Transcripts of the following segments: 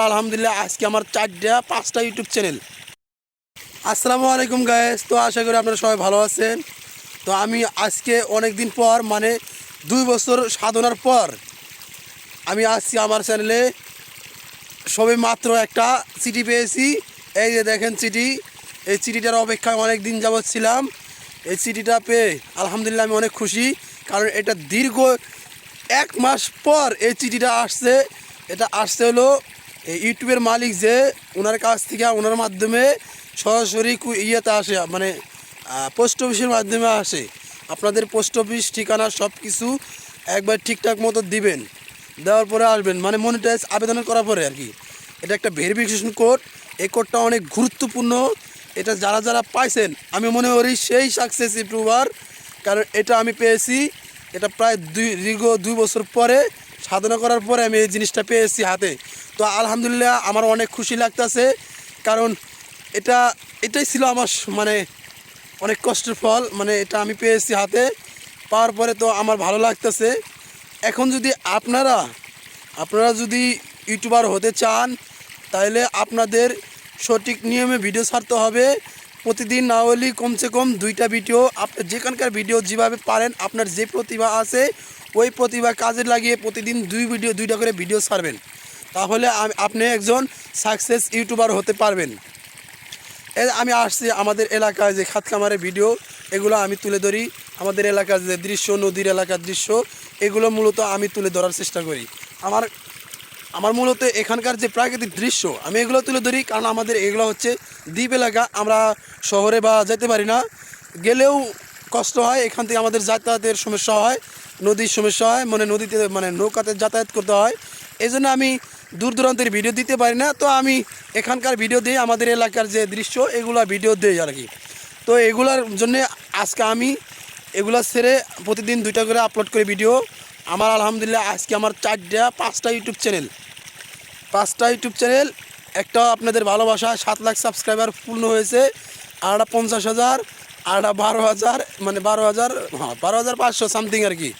আলহামদুলিল্লাহ, আজকে আমার চারটা, পাঁচটা ইউটিউব চ্যানেল আসসালামু আলাইকুম গায়েস তো আশা করি আপনারা সবাই ভালো আছেন। তো আমি আজকে অনেক দিন পর মানে দুই বছর সাধনার পর, আমি আসছি আমার চ্যানেলে সবে মাত্র একটা চিঠি পেয়েছি। এই যে দেখেন চিঠি, এই চিঠিটার অপেক্ষায় অনেক দিন যাবৎ ছিলাম। এই চিঠিটা পেয়ে আলহামদুলিল্লাহ আমি অনেক খুশি, কারণ এটা দীর্ঘ এক মাস পর এই চিঠিটা আসছে। এটা আসছে হলো ইউটিউবের মালিক যে ওনার কাছ থেকে ওনার মাধ্যমে সরাসরি ইয়েতে আসে মানে পোস্ট অফিসের মাধ্যমে আসে। আপনাদের পোস্ট অফিস ঠিকানা সব কিছু একবার ঠিকঠাক মতো দিবেন, দেওয়ার পরে আসবেন মানে মনিটাইজ আবেদন করার পরে আর কি। এটা একটা ভেরিফিকেশন কোড এই কোডটা অনেক গুরুত্বপূর্ণ। এটা যারা যারা পাইছেন, আমি মনে করি সেই সাকসেস ইউটিউবার কারণ এটা আমি পেয়েছি, এটা প্রায় দুই, দীর্ঘ দুই বছর পরে সাধনা করার পরে আমি এই জিনিসটা পেয়েছি হাতে। তো আলহামদুলিল্লাহ আমার অনেক খুশি লাগতেছে, কারণ এটা, এটাই ছিল আমার মানে অনেক কষ্টের ফল মানে এটা আমি পেয়েছি হাতে। পাওয়ার পরে তো আমার ভালো লাগতেছে। এখন যদি আপনারা আপনারা যদি ইউটিউবার হতে চান, তাহলে আপনাদের সঠিক নিয়মে ভিডিও ছাড়তে হবে। প্রতিদিন না হলেই কমসে কম দুইটা ভিডিও আপনার যেখানকার ভিডিও যেভাবে পারেন, আপনার যে প্রতিভা আছে, ওই প্রতিভা কাজে লাগিয়ে প্রতিদিন দুই ভিডিও, দুইটা করে ভিডিও ছাড়বেন। তাহলে আপনি একজন সাকসেস ইউটিউবার হতে পারবেন। আমি আসছি আমাদের এলাকায় যে খাতকামারের ভিডিও, এগুলো আমি তুলে ধরি। আমাদের এলাকার যে দৃশ্য, নদীর এলাকার দৃশ্য, এগুলো মূলত আমি তুলে ধরার চেষ্টা করি। আমার আমার মূলত এখানকার যে প্রাকৃতিক দৃশ্য, আমি এগুলো তুলে ধরি। কারণ আমাদের এগুলো হচ্ছে দ্বীপ এলাকা। আমরা শহরে বা যেতে পারি না, গেলেও কষ্ট হয়, এখান থেকে আমাদের যাতায়াতের সমস্যা হয়, নদীর সমস্যা হয় মানে নদীতে মানে নৌকাতে যাতায়াত করতে হয়। এই জন্য আমি দূর দূরান্তের ভিডিও দিতে পারি না, তো আমি এখানকার ভিডিও দিই আমাদের এলাকার যে দৃশ্য, এগুলা ভিডিও দিই আর কি। তো এগুলার জন্য আজকে আমি এগুলা ছেড়ে প্রতিদিন দুইটা করে আপলোড করি ভিডিও। আমার আলহামদুলিল্লাহ আজকে আমার চারটা, পাঁচটা ইউটিউব চ্যানেল। পাঁচটা ইউটিউব চ্যানেল, একটা আপনাদের ভালোবাসা, সাত লাখ সাবস্ক্রাইবার পূর্ণ হয়েছে। একটা পঞ্চাশ হাজার একটা বারো হাজার মানে বারো হাজার হ্যাঁ বারো হাজার পাঁচশো সামথিং আর কি।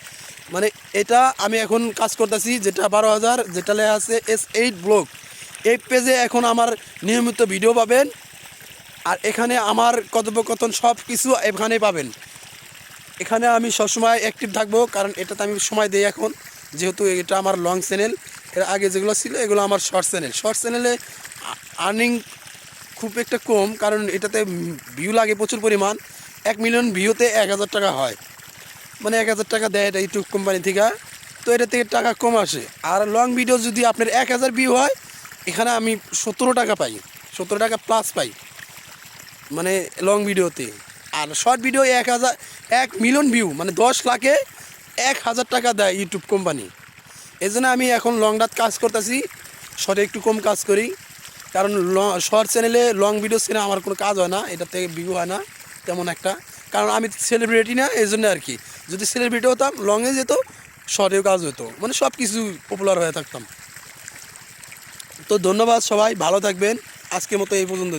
মানে এটা আমি এখন কাজ করতেছি, যেটা বারো হাজার, যেটা লেখা আছে এস এইট ব্লগ এই পেজে এখন আমার নিয়মিত ভিডিও পাবেন, আর এখানে আমার কথোপকথন সব কিছু এখানে পাবেন। এখানে আমি সবসময় অ্যাক্টিভ থাকব, কারণ এটাতে আমি সময় দিই এখন, যেহেতু এটা আমার লং চ্যানেল এর আগে যেগুলো ছিল, এগুলো আমার শর্ট চ্যানেল শর্ট চ্যানেলে আর্নিং খুব একটা কম, কারণ এটাতে ভিউ লাগে প্রচুর পরিমাণ। এক মিলিয়ন ভিউতে এক হাজার টাকা হয়। মানে এক হাজার টাকা দেয় এটা ইউটিউব কোম্পানি থেকে। তো এটা থেকে টাকা কম আসে। আর লং ভিডিও যদি আপনার এক হাজার ভিউ হয়, এখানে আমি সতেরো টাকা পাই। সতেরো টাকা প্লাস পাই। মানে লং ভিডিওতে আর শর্ট ভিডিও এক হাজার, এক মিলিয়ন ভিউ মানে দশ লাখে এক হাজার টাকা দেয় ইউটিউব কোম্পানি এই আমি এখন লং রাত কাজ করতেছি। শর্টে একটু কম কাজ করি। কারণ শর্ট চ্যানেলে লং ভিডিও চ্যানেলে আমার কোনো কাজ হয় না এটা থেকে ভিউ হয় না, তেমন একটা। কারণ আমি সেলিব্রিটি না এই জন্য আর কি। যদি সেলিব্রিটি হতাম লংয়ে যেত শর্টেও কাজ হতো মানে সব কিছু পপুলার হয়ে থাকতাম। তো ধন্যবাদ সবাই, ভালো থাকবেন। আজকের মতো এই পর্যন্ত